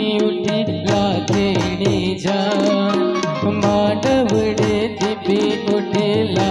നീട്ടി ലാത്തിനി ജാ മാടവിടെ തിപ്പി കുട്ടി ലാ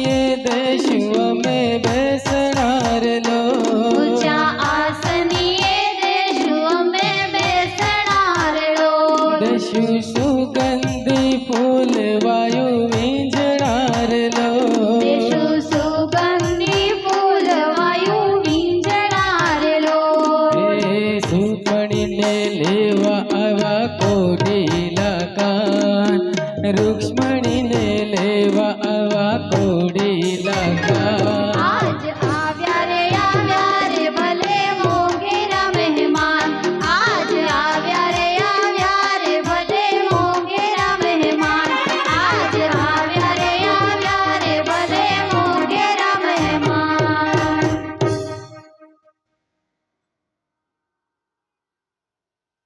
લેવા આવા કોડીલા કાન રૂક્ષ્મણીને લેવા આવા કોડી